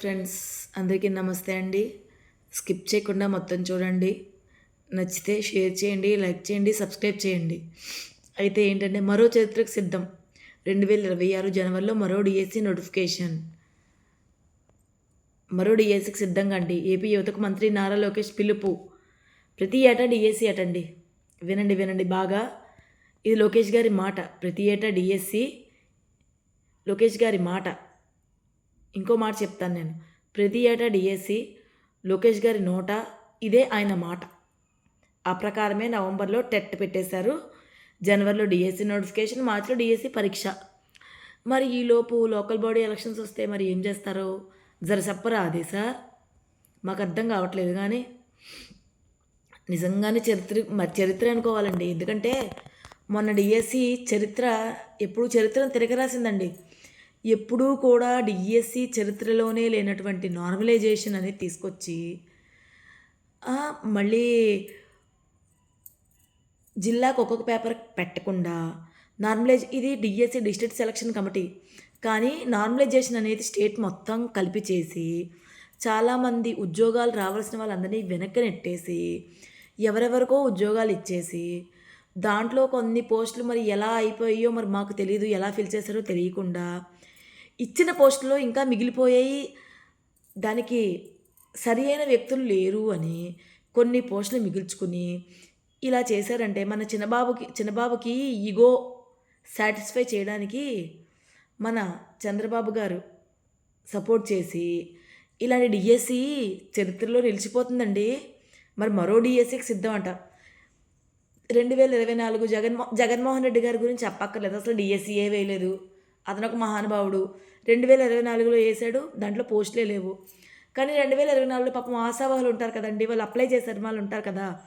Friends అందరికీ నమస్తే అండి. స్కిప్ చేయకుండా మొత్తం చూడండి. నచ్చితే షేర్ చేయండి లైక్ చేయండి సబ్స్క్రైబ్ చేయండి. అయితే ఏంటంటే మరో చరిత్రకు సిద్ధం. రెండు వేల ఇరవై ఆరు జనవరిలో మరో డిఎస్సి నోటిఫికేషన్. మరో డిఎస్సికి సిద్ధంగా అండి. ఏపీ యువతకు మంత్రి నారా లోకేష్ పిలుపు. ప్రతి ఏటా డిఎస్సి అటండి. వినండి వినండి బాగా. ఇది లోకేష్ గారి మాట. ప్రతి ఏటా డిఎస్సి లోకేష్ గారి మాట. ఇంకో మాట చెప్తాను నేను. ప్రతి ఏటా డిఎస్సి లోకేష్ గారి నోట ఇదే ఆయన మాట. ఆ ప్రకారమే నవంబర్లో టెట్ పెట్టేశారు. జనవరిలో డిఎస్సి నోటిఫికేషన్ మార్చిలో డిఎస్సి పరీక్ష. మరి ఈలోపు లోకల్ బాడీ ఎలక్షన్స్ వస్తే మరి ఏం చేస్తారో? జర చెప్పరా అదే సార్? మాకు అర్థం కావట్లేదు కానీ నిజంగానే చరిత్ర మరి చరిత్ర అనుకోవాలండి. ఎందుకంటే మొన్న డిఎస్సి చరిత్ర ఎప్పుడు చరిత్రను తిరగరాసిందండి. ఎప్పుడూ కూడా డిఎస్సి చరిత్రలోనే లేనటువంటి నార్మలైజేషన్ అనేది తీసుకొచ్చి మళ్ళీ జిల్లాకు ఒక్కొక్క పేపర్ పెట్టకుండా నార్మలైజ్ ఇది డిఎస్సి డిస్ట్రిక్ట్ సెలక్షన్ కమిటీ. కానీ నార్మలైజేషన్ అనేది స్టేట్ మొత్తం కలిపి చేసి చాలామంది ఉద్యోగాలు రావాల్సిన వాళ్ళందరినీ వెనక్కి నెట్టేసి ఎవరెవరికో ఉద్యోగాలు ఇచ్చేసి దాంట్లో కొన్ని పోస్టులు మరి ఎలా అయిపోయాయో మరి మాకు తెలియదు ఎలా ఫిల్ చేశారో తెలియకుండా ఇచ్చిన పోస్టులో ఇంకా మిగిలిపోయాయి. దానికి సరి అయిన వ్యక్తులు లేరు అని కొన్ని పోస్టులు మిగిల్చుకుని ఇలా చేశారంటే మన చిన్నబాబుకి చిన్నబాబుకి ఈగో సాటిస్ఫై చేయడానికి మన చంద్రబాబు గారు సపోర్ట్ చేసి ఇలాంటి డిఎస్సి చరిత్రలో నిలిచిపోతుందండి. మరి మరో డిఎస్సికి సిద్ధం అంట రెండు వేల ఇరవై నాలుగు జగన్మో జగన్మోహన్ రెడ్డి గారి గురించి చెప్పక్కర్లేదు. అసలు డిఎస్సీఏ వేయలేదు. అతను ఒక మహానుభావుడు. రెండు వేల ఇరవై నాలుగులో వేసాడు దాంట్లో పోస్టులే లేవు. కానీ రెండు వేల ఇరవై నాలుగులో పాపం ఆశావాహులు ఉంటారు కదండి వాళ్ళు అప్లై చేశారు వాళ్ళు ఉంటారు కదా.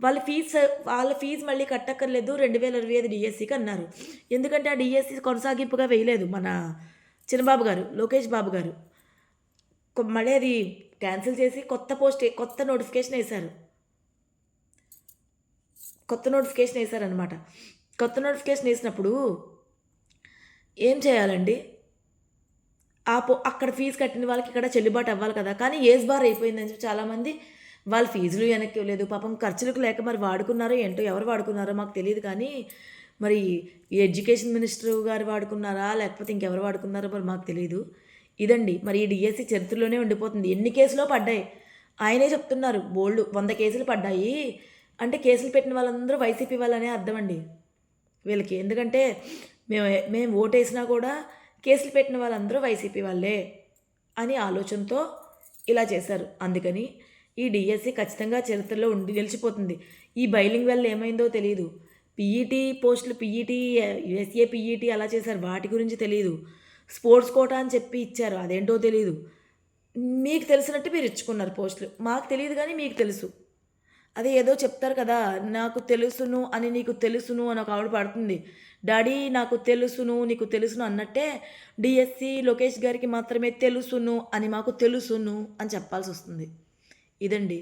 వాళ్ళ ఫీజు వాళ్ళ ఫీజు మళ్ళీ కట్టక్కర్లేదు రెండు వేల ఇరవై ఐదు డిఎస్సికి అన్నారు. ఎందుకంటే ఆ డిఎస్సి కొనసాగింపుగా వేయలేదు మన చిన్నబాబు గారు లోకేష్ బాబు గారు. కొ- మళ్ళీ అది క్యాన్సిల్ చేసి కొత్త పోస్ట్ కొత్త నోటిఫికేషన్ వేశారు. కొత్త నోటిఫికేషన్ వేశారనమాట కొత్త నోటిఫికేషన్ వేసినప్పుడు ఏం చేయాలండి? ఆ పో అక్కడ ఫీజు కట్టిన వాళ్ళకి ఇక్కడ చెల్లుబాటు అవ్వాలి కదా. కానీ ఏజ్ బార్ అయిపోయిందని చెప్పి చాలామంది వాళ్ళ ఫీజులు వెనక్కి ఇవ్వలేదు. పాపం ఖర్చులకు లేక మరి వాడుకున్నారో ఏంటో ఎవరు వాడుకున్నారో మాకు తెలియదు కానీ మరి ఎడ్యుకేషన్ మినిస్టర్ గారు వాడుకున్నారా? లేకపోతే ఇంకెవరు వాడుకున్నారో మరి మాకు తెలియదు ఇదండి. మరి ఈ డిఎస్సి చరిత్రలోనే ఉండిపోతుంది. ఎన్ని కేసులో పడ్డాయి? ఆయనే చెప్తున్నారు. బోల్డ్. వంద కేసులు పడ్డాయి. అంటే కేసులు పెట్టిన వాళ్ళందరూ వైసీపీ వాళ్ళనే అర్థం అండి. వీళ్ళకి. ఎందుకంటే మేము మేము ఓటేసినా కూడా కేసులు పెట్టిన వాళ్ళందరూ వైసీపీ వాళ్ళే అని ఆలోచనతో ఇలా చేశారు. అందుకని ఈ డిఎస్సి ఖచ్చితంగా చరిత్రలో ఉండి నిలిచిపోతుంది. ఈ బైలింగ్ వల్ల ఏమైందో తెలియదు పీఈటీ పోస్టులు పీఈటీ ఎస్ఏ పీఈటీ అలా చేశారు. వాటి గురించి తెలియదు స్పోర్ట్స్ కోటా అని చెప్పి ఇచ్చారు. అదేంటో తెలియదు మీకు తెలిసినట్టు మీరు ఇచ్చుకున్నారు పోస్టులు. మాకు తెలియదు కానీ మీకు తెలుసు. అదే ఏదో చెప్తారు కదా నాకు తెలుసును అని నీకు తెలుసును అని ఒక ఆవిడ పడుతుంది. డాడీ నాకు తెలుసును నీకు తెలుసును అన్నట్టే డిఎస్సి లోకేష్ గారికి మాత్రమే తెలుసును అని మాకు తెలుసును అని చెప్పాల్సి వస్తుంది. ఇదండి